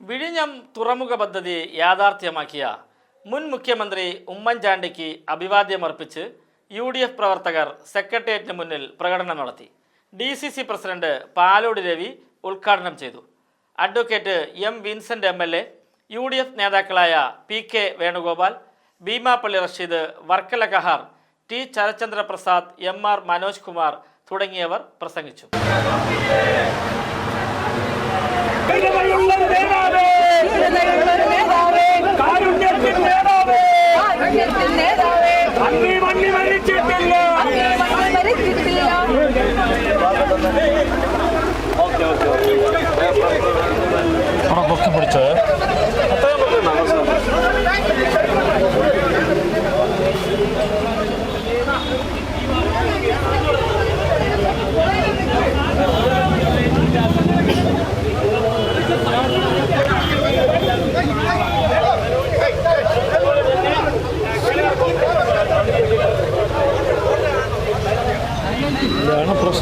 വിഴിഞ്ഞം തുറമുഖ പദ്ധതി യാഥാർത്ഥ്യമാക്കിയ മുൻ മുഖ്യമന്ത്രി ഉമ്മൻചാണ്ടിക്ക് അഭിവാദ്യമർപ്പിച്ച് യു ഡി എഫ് പ്രവർത്തകർ സെക്രട്ടേറിയറ്റിന് മുന്നിൽ പ്രകടനം നടത്തി. D C C president Palode Ravi ഉദ്ഘാടനം ചെയ്തു. Advocate M Vincent M L A U D F നേതാക്കളായ P K Venugopal Beemapally Rasheed Varkala Kahar T Sarachandra Prasad M R Manoj Kumar തുടങ്ങിയവർ പ്രസംഗിച്ചു. అన్ని మన్ని మళ్ళీ చెప్పిందా ఓకే ఓకే ఓకే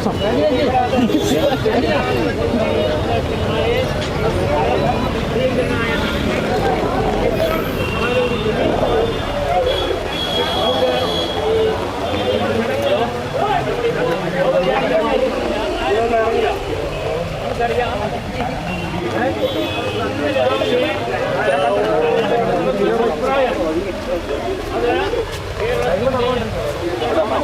kosong.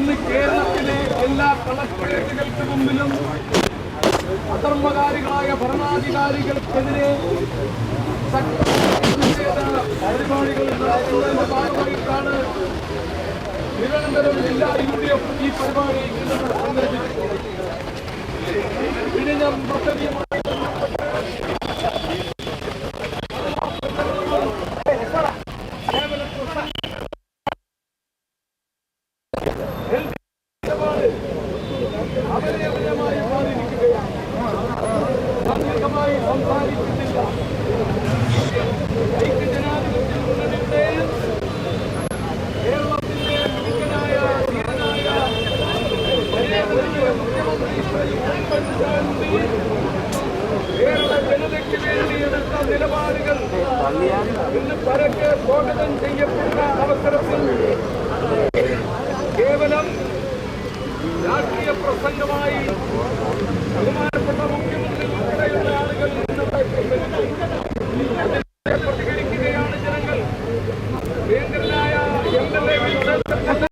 ഇന്ന് കേരളത്തിലെ എല്ലാ കളക്ടറേറ്റുകൾക്ക് മുമ്പിലും അധർമ്മകാരികളായ ഭരണാധികാരികൾക്കെതിരെ പരിപാടികൾ നടത്തുന്നതിന്റെ ഭാഗമായിട്ടാണ് തിരുവനന്തപുരം ജില്ലാ യു ഡി എഫ് ഈ പരിപാടി സംഘടിപ്പിച്ചത് വിഴിഞ്ഞം പദ്ധതിയുമായി സംസാരിച്ചിട്ടില്ല ഐക്യജനാധിപത്യം മുന്നണിയുടെയും കേരളത്തിന്റെ മിടുക്കനായ ധീരനായ മുഖ്യമന്ത്രി കേരള ജനതയ്ക്ക് വേണ്ടി എടുത്ത നിലപാടുകൾ ഇന്ന് പരക്കെ സ്വാഗതം ചെയ്യപ്പെടുന്ന അവസരത്തിൽ കേവലം രാഷ്ട്രീയ പ്രസംഗമായി